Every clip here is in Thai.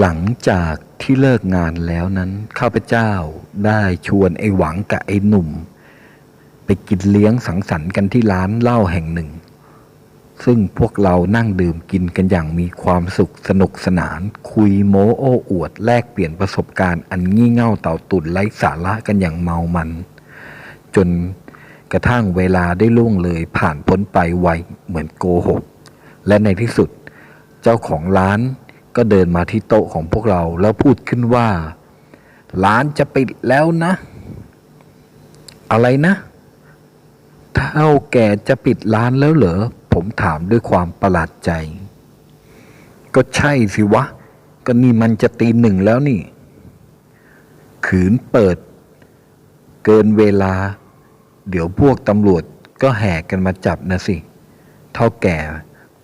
หลังจากที่เลิกงานแล้วนั้นข้าพเจ้าได้ชวนไอ้หวังกับไอ้หนุ่ม ไปกินเลี้ยงสังสรรค์กันที่ร้านเหล้าแห่งหนึ่ง ซึ่งพวกเรานั่งดื่มกินกันอย่างมีความสุขสนุกสนาน คุยโม้โอ้อวดแลกเปลี่ยนประสบการณ์อันงี่เง่าเต่าตุ่นไร้สาระกันอย่างเมามัน จนกระทั่งเวลาได้ล่วงเลยผ่านพ้นไปไวเหมือนโกหก และในที่สุด เจ้าของร้าน ก็เดินมาที่โต๊ะของพวกเราแล้วพูดขึ้นว่า ร้านจะปิดแล้วนะ อะไรนะ เท่าแก่จะปิดร้านแล้วเหรอ ผมถามด้วยความประหลาดใจ ก็ใช่สิวะ ก็นี่มันจะตีหนึ่งแล้วนี่ ขืนเปิด เกินเวลา เดี๋ยวพวกตำรวจก็แห่กันมาจับนะสิ เท่าแก่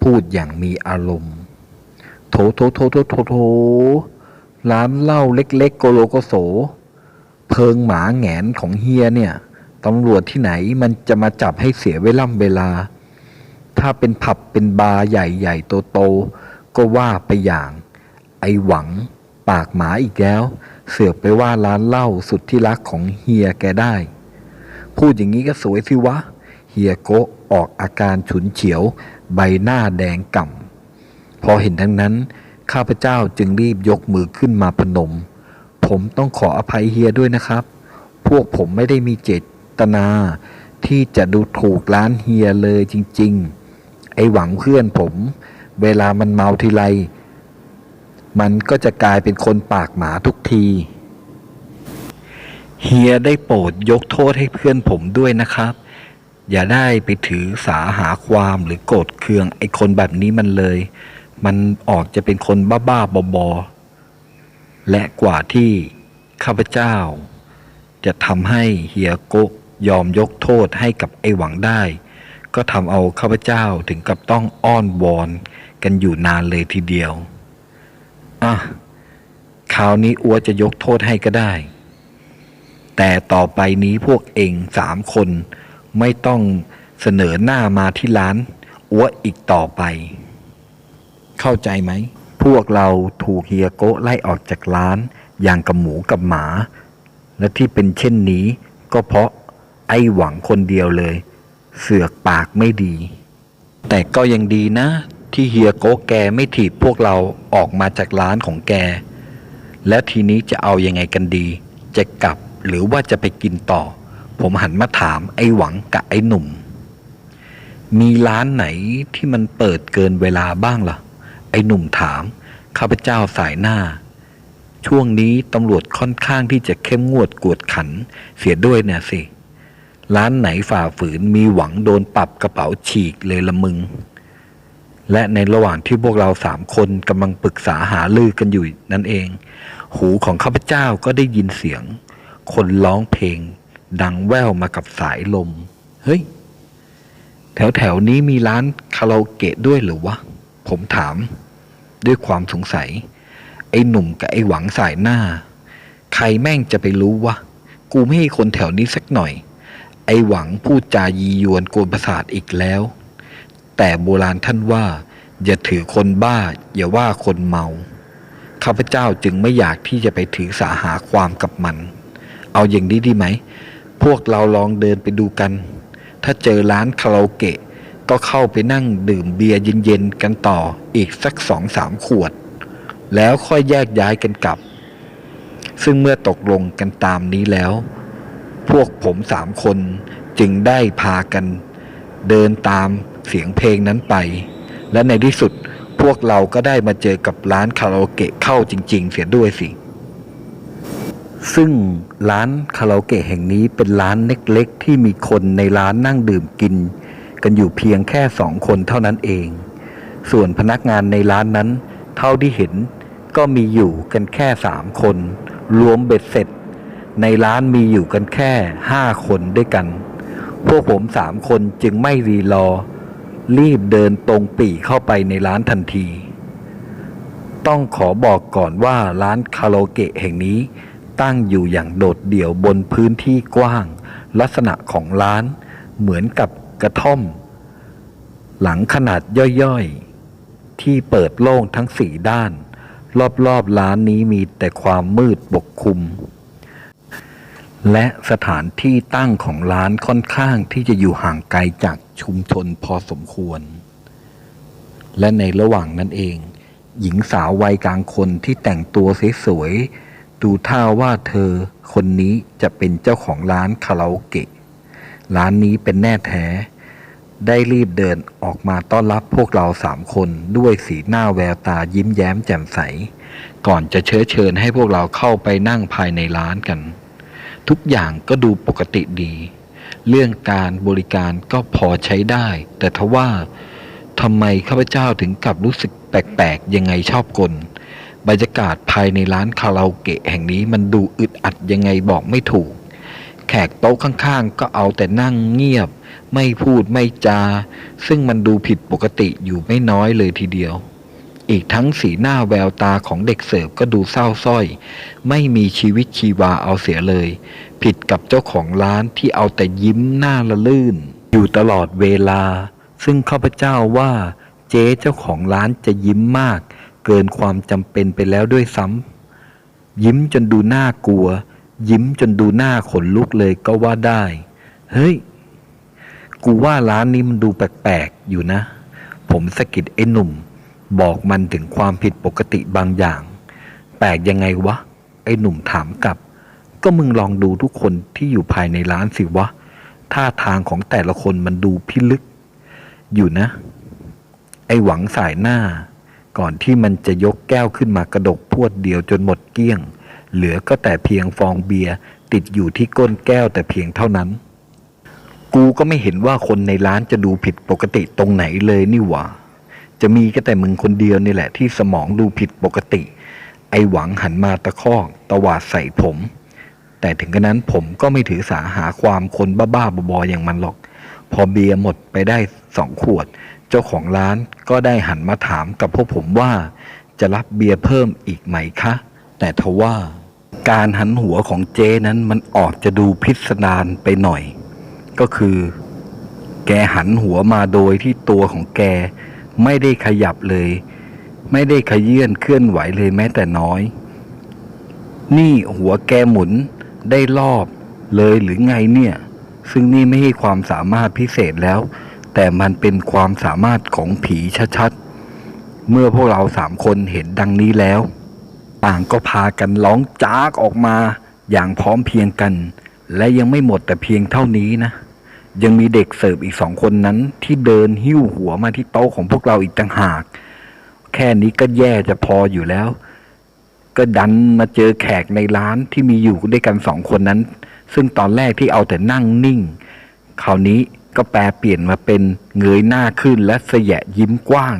พูดอย่างมีอารมณ์ โถโถโถโถโถโถร้านเหล้าเล็ก ๆ โกโลโกโส เพิงหมาแงนของเฮียเนี่ยตำรวจที่ไหนมันจะมาจับให้เสียเวล่ำเวลา ถ้าเป็นผับเป็นบาร์ใหญ่ๆโตๆก็ว่าไปอย่าง ไอหวังปากหมาอีกแล้ว เสือกไปว่าร้านเหล้าสุดที่รักของเฮียแกได้ พูดอย่างนี้ก็สวยสิวะ เฮียโกะออกอาการฉุนเฉียว ใบหน้าแดงก่ำ พอเห็นทั้งนั้น ข้าพเจ้าจึงรีบยกมือขึ้นมาพนม ผมต้องขออภัยเฮียด้วยนะครับ พวกผมไม่ได้มีเจตนา ที่จะดูถูกร้านเฮียเลยจริง ๆ ไอหวังเพื่อนผม เวลามันเมาทีไร มันก็จะกลายเป็นคนปากหมาทุกทีเฮียได้โปรดยกโทษให้เพื่อนผมด้วยนะครับ อย่าได้ไปถือสาหาความหรือโกรธเคืองไอ้คนแบบนี้มันเลย มันออกจะเป็นคนบ้าๆบอๆและกว่าที่ข้าพเจ้า จะทำให้เฮียโกะยอมยกโทษให้กับไอหวังได้ ก็ทำเอาข้าพเจ้าถึงกับต้องอ้อนวอนกันอยู่นานเลยทีเดียวอะคราวนี้อัวจะยกโทษให้ก็ได้ แต่ต่อไปนี้พวกเองสามคนไม่ต้องเสนอหน้ามาที่ร้านอัวอีกต่อไป เข้าใจไหม พวกเราถูกเฮียโกะไล่ออกจากร้าน อย่างกับหมูกับหมา และที่เป็นเช่นนี้ ก็เพราะไอ้หวังคนเดียวเลย เสือกปากไม่ดี แต่ก็ยังดีนะ ที่เฮียโกะแกไม่ถีบพวกเราออกมาจากร้านของแก และทีนี้จะเอายังไงกันดี จะกลับหรือว่าจะไปกินต่อ ผมหันมาถามไอ้หวังกับไอ้หนุ่มมีร้านไหนที่มันเปิดเกินเวลาบ้างล่ะ ไอ้หนุ่มถาม ข้าพเจ้าสายหน้า ช่วงนี้ตำรวจค่อนข้างที่จะเข้มงวดกวดขันเสียด้วยเนี่ยสิ ร้านไหนฝ่าฝืนมีหวังโดนปรับกระเป๋าฉีกเลยละมึง และในระหว่างที่พวกเราสามคนกำลังปรึกษาหาลือกันอยู่นั่นเอง หูของข้าพเจ้าก็ได้ยินเสียง คนร้องเพลง ดังแว่วมากับสายลม เฮ้ยแถวแถวๆนี้มีร้านคาราโอเกะด้วยหรือวะ ผมถาม ด้วยความสงสัย ไอ้หนุ่มกับไอ้หวังสายหน้า ใครแม่งจะไปรู้วะ กูไม่ให้คนแถวนี้สักหน่อย ไอ้หวังพูดจายียวนโกนประสาทอีกแล้ว แต่โบราณท่านว่า อย่าถือคนบ้า อย่าว่าคนเมา ข้าพเจ้าจึงไม่อยากที่จะไปถือสาหาความกับมัน เอาอย่างนี้ดีไหม พวกเราลองเดินไปดูกัน ถ้าเจอร้านคาราโอเกะ ก็เข้าไปนั่งดื่มเบียร์เย็นๆกันต่ออีกสักสองสามขวด แล้วค่อยแยกย้ายกันกลับ ซึ่งเมื่อตกลงกันตามนี้แล้ว พวกผมสามคนจึงได้พากัน เดินตามเสียงเพลงนั้นไป และในที่สุดพวกเราก็ได้มาเจอกับร้านคาราโอเกะเข้าจริง ๆ เสียด้วยสิ ซึ่งร้านคาราโอเกะแห่งนี้เป็นร้านเล็กๆที่มีคนในร้านนั่งดื่มกิน กันอยู่เพียงแค่สองคนเท่านั้นเอง ส่วนพนักงานในร้านนั้น เท่าที่เห็นก็มีอยู่กันแค่สามคน รวมเบ็ดเสร็จ ในร้านมีอยู่กันแค่ห้าคนด้วยกัน พวกผมสามคนจึงไม่รีรอ รีบเดินตรงปีเข้าไปในร้านทันที ต้องขอบอกก่อนว่าร้านคาราโอเกะแห่งนี้ ตั้งอยู่อย่างโดดเดี่ยวบนพื้นที่กว้าง ลักษณะของร้านเหมือนกับ กระท่อม หลังขนาดย่อยๆ ที่เปิดโล่งทั้งสี่ด้าน รอบๆร้านนี้มีแต่ความมืดปกคลุม และสถานที่ตั้งของร้านค่อนข้างที่จะอยู่ห่างไกลจากชุมชนพอสมควร และในระหว่างนั้นเอง หญิงสาววัยกลางคนที่แต่งตัวสวยๆดูท่าว่าเธอคนนี้จะเป็นเจ้าของร้านคาราโอเกะ ร้านนี้เป็นแน่แท้ ได้รีบเดินออกมาต้อนรับพวกเราสามคนด้วยสีหน้าแววตายิ้มแย้มแจ่มใส ก่อนจะเชื้อเชิญให้พวกเราเข้าไปนั่งภายในร้านกัน ทุกอย่างก็ดูปกติดี เรื่องการบริการก็พอใช้ได้ แต่ทว่าทำไมข้าพเจ้าถึงกลับรู้สึกแปลกๆ ยังไงชอบกลบรรยากาศภายในร้านคาราโอเกะแห่งนี้มันดูอึดอัดยังไงบอกไม่ถูก แขกโต๊ะข้างๆ ก็เอาแต่นั่งเงียบ ไม่พูดไม่จา ซึ่งมันดูผิดปกติอยู่ไม่น้อยเลยทีเดียว อีกทั้งสีหน้าแววตาของเด็กเสิร์ฟก็ดูเศร้าส้อย ไม่มีชีวิตชีวาเอาเสียเลย ผิดกับเจ้าของร้านที่เอาแต่ยิ้มหน้าละลื่น อยู่ตลอดเวลา ซึ่งข้าพเจ้าว่า เจ๊เจ้าของร้านจะยิ้มมาก เกินความจำเป็นไปแล้วด้วยซ้ำยิ้มจนดูน่ากลัว ยิ้มจนดูหน้าขนลุกเลยก็ว่าได้ เฮ้ย กูว่าร้านนี้มันดูแปลกๆอยู่นะ ผมสะกิดไอ้หนุ่ม บอกมันถึงความผิดปกติบางอย่าง แปลกยังไงวะ ไอ้หนุ่มถามกลับ ก็มึงลองดูทุกคนที่อยู่ภายในร้านสิวะ ท่าทางของแต่ละคนมันดูพิลึก อยู่นะ ไอ้หวังสายหน้า ก่อนที่มันจะยกแก้วขึ้นมากระดกพรวดเดียวจนหมดเกลี้ยง เหลือก็แต่เพียงฟองเบียร์ติดอยู่ที่ก้นแก้วแต่เพียงเท่านั้น กูก็ไม่เห็นว่าคนในร้านจะดูผิดปกติตรงไหนเลยนี่หว่า จะมีก็แต่มึงคนเดียวนี่แหละที่สมองดูผิดปกติ ไอหวังหันมาตะคอกตะวาดใส่ผม แต่ถึงกระนั้นผมก็ไม่ถือสาหาความคนบ้าๆบอๆอย่างมันหรอก พอเบียร์หมดไปได้สองขวด เจ้าของร้านก็ได้หันมาถามกับพวกผมว่า จะรับเบียร์เพิ่มอีกไหมคะ แต่ทว่า การหันหัวของเจนั้นมันออกจะดูพิสดารไปหน่อย ก็คือ แกหันหัวมาโดยที่ตัวของแกไม่ได้ขยับเลย ไม่ได้ขยื่นเคลื่อนไหวเลยแม้แต่น้อย นี่หัวแกหมุนได้รอบเลยหรือไงเนี่ย ซึ่งนี่ไม่ใช่ความสามารถพิเศษแล้ว แต่มันเป็นความสามารถของผีชัดๆ เมื่อพวกเราสามคนเห็นดังนี้แล้ว ต่างก็พากันร้องจากออกมาอย่างพร้อมเพรียงกัน และยังไม่หมดแต่เพียงเท่านี้นะ ยังมีเด็กเสิร์ฟอีกสองคนนั้น ที่เดินหิ้วหัวมาที่โต๊ะของพวกเราอีกต่างหาก แค่นี้ก็แย่จะพออยู่แล้ว ก็ดันมาเจอแขกในร้านที่มีอยู่ด้วยกันสองคนนั้น ซึ่งตอนแรกที่เอาแต่นั่งนิ่ง คราวนี้ก็แปลเปลี่ยนมาเป็นเงยหน้าขึ้นและเสยะยิ้มกว้าง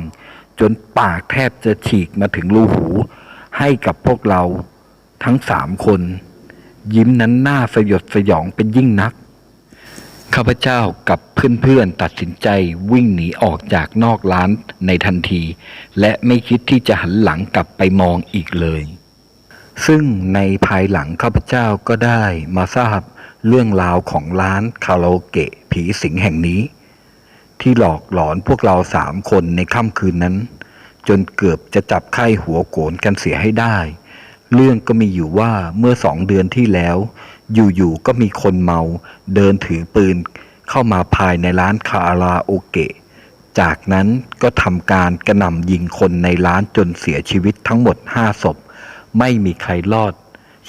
จนปากแทบจะฉีกมาถึงรูหู ให้กับพวกเราทั้งสามคน ยิ้มนั้นน่าสยดสยองเป็นยิ่งนัก ข้าพเจ้ากับเพื่อนๆตัดสินใจวิ่งหนีออกจากนอกร้านในทันที และไม่คิดที่จะหันหลังกลับไปมองอีกเลย ซึ่งในภายหลังข้าพเจ้าก็ได้มาทราบเรื่องราวของร้านคาราโอเกะผีสิงแห่งนี้ ที่หลอกหลอนพวกเราสามคนในค่ำคืนนั้น จนเกือบจะจับไข้หัวโกนกันเสียให้ได้ เรื่องก็มีอยู่ว่าเมื่อสองเดือนที่แล้ว อยู่ๆก็มีคนเมา เดินถือปืน เข้ามาภายในร้านคาราโอเกะ จากนั้นก็ทำการกระหน่ำยิงคนในร้านจนเสียชีวิตทั้งหมดห้าศพ ไม่มีใครรอด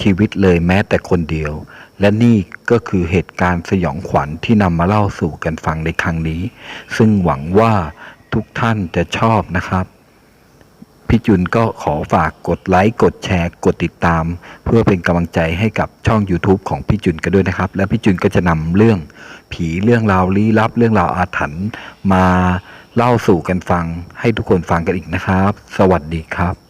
ชีวิตเลยแม้แต่คนเดียว และนี่ก็คือเหตุการณ์สยองขวัญที่นำมาเล่าสู่กันฟังในครั้งนี้ ซึ่งหวังว่าทุกท่านจะชอบนะครับ พี่จุนก็ขอฝากกดไลค์กดแชร์ กดติดตาม เพื่อเป็นกำลังใจให้กับช่อง YouTube ของพี่จุนกันด้วยนะครับ และพี่จุนก็จะนำเรื่องผีเรื่องราวลี้ลับ เรื่องราวอาถรรพ์มาเล่าสู่กันฟังให้ทุกคนฟังกันอีกนะครับ สวัสดีครับ